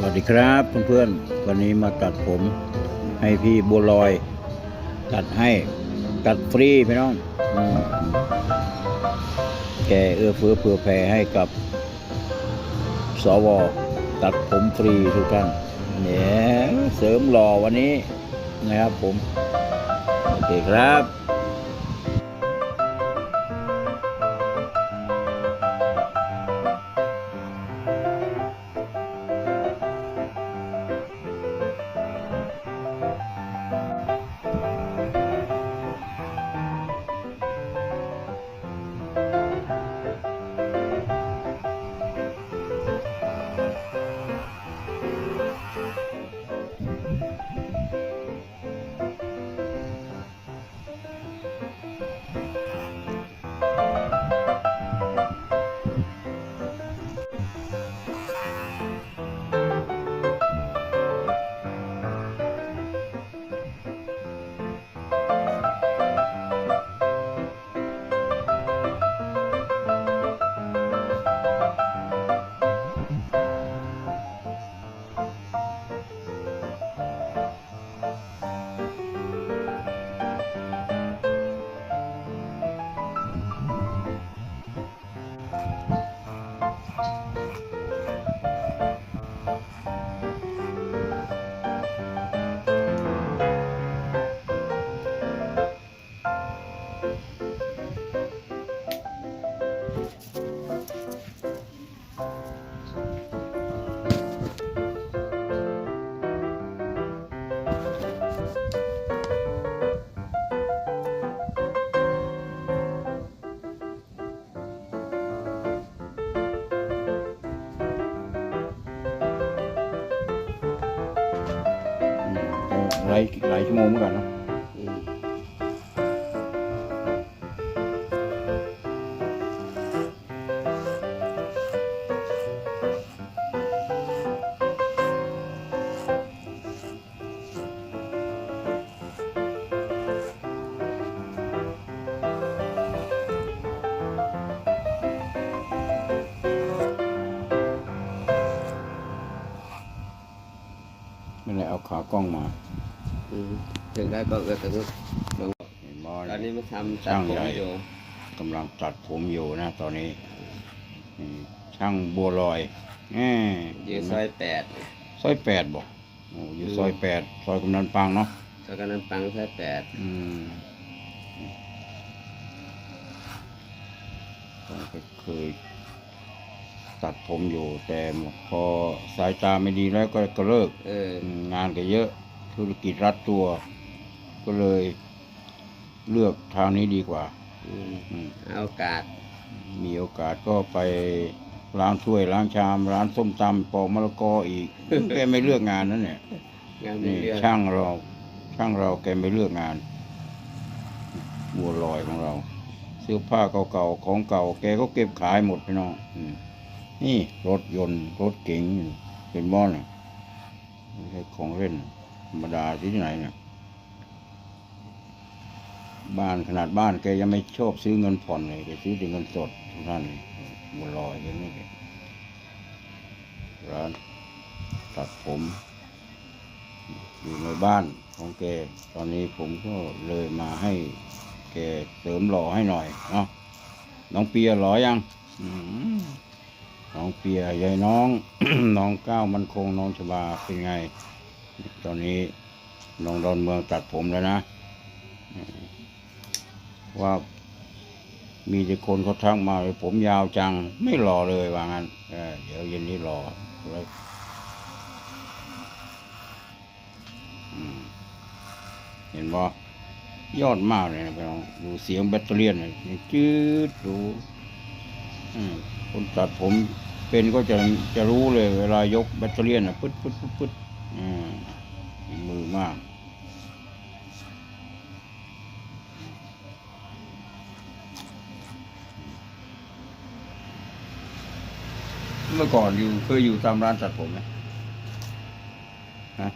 สวัสดีครับเพื่อนๆ วันนี้มาตัดผมให้พี่บัวลอย ตัดให้ตัดฟรีพี่น้องอแกเอื้อเฟื้อเผื่อแผ่ให้กับสวตัดผมฟรีทุกท่านเนี่ยเสริมหล่อวันนี้นะครับผม โอเคครับ หลายหลายชั่วโมงเหมือนกันเนาะไม่ได้เอาขากล้องมา ถึงได้ก็เออถึงเห็นบ่ตอนนี้มันทำตัดช่างผมใหญ่อยู่กำลังตัดผมอยู่นะตอนนี้อืมช่างบัวลอยแหมอยู่ซอยแปดซอยแปดบอกโอ้อยู่ซอยแปดซอยกำนันปังเนาะซอยกำนันปังซอยแปดอืมผมก็เคยตัดผมอยู่ แต่พอสายตาไม่ดีแล้วก็ก็เลิกเออ อืมงานก็เยอะ ธุรกิจรัดตัว ก็เลยเลือกทางนี้ดีกว่าอืมอืมเอาโอกาส มีโอกาสก็ไปล้างถ้วยล้างชาม ร้านส้มตำปอกมะละกออีกแกไม่เลือกงานนั่นเนี่ยงานมีนี่เรื่องช่างเรา ช่างเราแกไม่เลือกงานบัวลอยของเรา เสื้อผ้าเก่าๆของเก่า แกก็เก็บขายหมดพี่น้องอืมนี่รถยนต์รถเก๋งเป็นบ้อนยไม่ใช่ของเล่น ธรรมดาที่ไหนเนี่ยบ้านขนาดบ้านแกยังไม่ชอบซื้อเงินผ่อนเลยแกซื้อแต่เงินสดทุกท่านบัวลอยอย่างนี้แกร้านตัดผม อยู่ในบ้านของแกตอนนี้ผมก็เลยมาให้แกเสริมหล่อให้หน่อยเนาะน้องเปียหล่อยังอืมน้องเปียยายน้อง น้องก้าวมันคงน้องชบาเป็นไง ตอนนี้น้องดอนเมืองตัดผมแล้วนะ ว่ามีแต่คนเขาทักมาเลยผมยาวจัง ไม่รอเลยว่างั้นเเดี๋ยวเย็นนี้รอแล้วอืมเห็นบ่ยอดมากเลยนะพี่น้องดูเสียงแบตเตอรี่เนี่ยจืดดูคนตัดผมเป็นก็จะจะรู้เลย เวลายกแบตเตอรี่น่ะปึ๊ดปึ๊ดปึ๊ดปึ๊ด มฝีมือมาก เมื่อก่อนอยู่เคยอยู่ตามร้านตัดผมไหมฮะ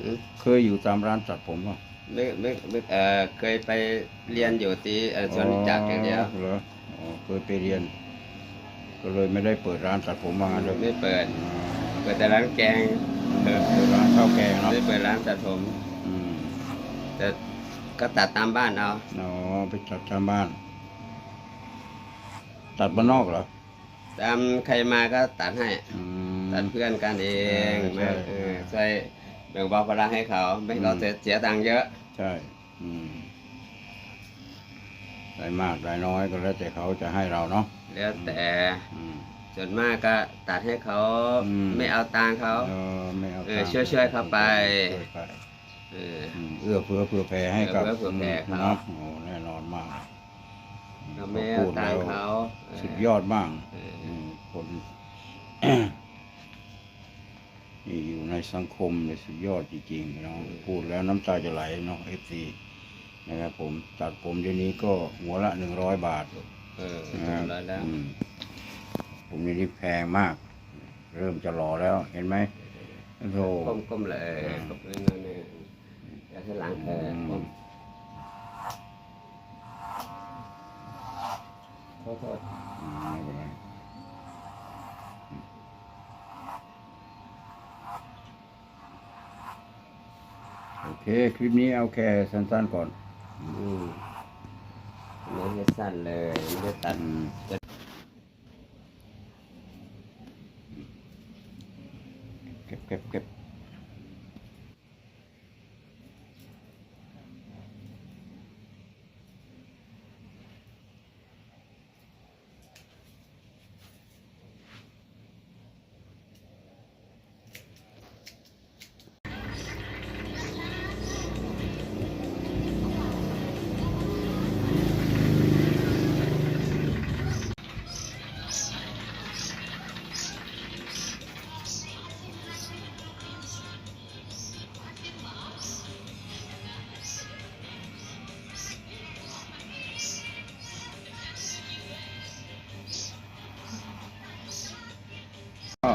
อืมเคยอยู่ตามร้านตัดผมป่ะไม่ไม่ไม่เออเคยไปเรียนอยู่ที่เอ่อสวนจักรอย่างเดียวเหรออ๋อเคยไปเรียน ก็เลยไม่ได้เปิดร้านตัดผมมางั้นเลยไม่เปิดอืมปิดแต่ร้านแกง เออเปิดร้านข้าวแกงเนาะไม่เปิดร้านตัดผมอืมแต่ก็ตัดตามบ้านเอาเนาะไปตัดตามบ้าน ตัดบ้านนอกเหรอตามใครมาก็ตัดให้ อืม ตัดเพื่อนกันเองใช่ไม่เออช่วยแบ่งเบาภาระให้เขาไม่ให้เขาอืมเสียเสียตังค์เยอะ ใช่ อืม ได้มากได้น้อยก็แล้วแต่เขาจะให้เราเนาะแล้วแต่อืม ส่วนมากก็ตัดให้เขาอืม ไม่เอาตังค์เขา เออไม่เอาเออตังค์ช่วยช่วยเขาไป ช่วยไปเออ อืมเอื้อเฟื้อเผื่อแผ่ให้กับเอื้อเฟื้อเผื่อแผ่มครับเนาะโอ้แน่นอนมากเราไม่เอาตังค์เขาเออสุดยอดมาก เออ อืมคน นี่อยู่ในสังคมเนี่ยสุดยอดจริงๆเนาะพูดแล้วน้ำตาจะไหลเนาะเอฟซีนะครับผมตัดผมเดี๋ยวนี้ก็หัวละหนึ่งร้อยบาทเออนะครับร้อยแล้วอืม ผมนี่นี่แพงมาก เริ่มจะหล่อแล้วเห็นไหมโอ้โหก้มก้มเลยก้มเลยนั่นนี่อย่าให้หลังเออก้มโทษโทษอืมไม่เป็นไรโอเค คลิปนี้เอาแค่สั้นๆก่อนอืมไม่ได้สั้นเลย ไม่ได้ตัด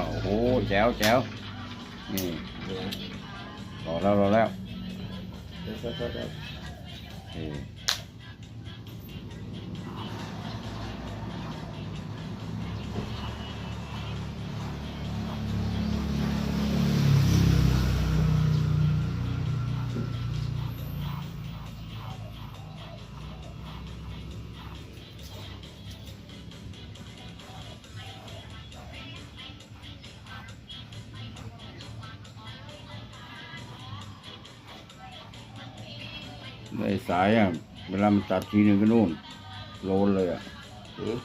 โอ้โหแจ๋วแจ๋วนี่เนี่ยรอแล้วรอแล้วโทษโทษโทษโทษเออ ไอ้สายอะเวลามันตัดทีหนึ่งก็นู่นโลนเลยอะอืม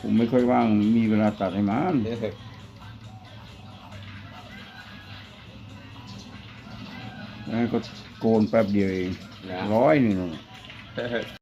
ผมไม่ค่อยว่างมีเวลาตัดให้มันเออแล้วก็โกนแป๊บเดียวเองนะร้อยหนึ่งเออ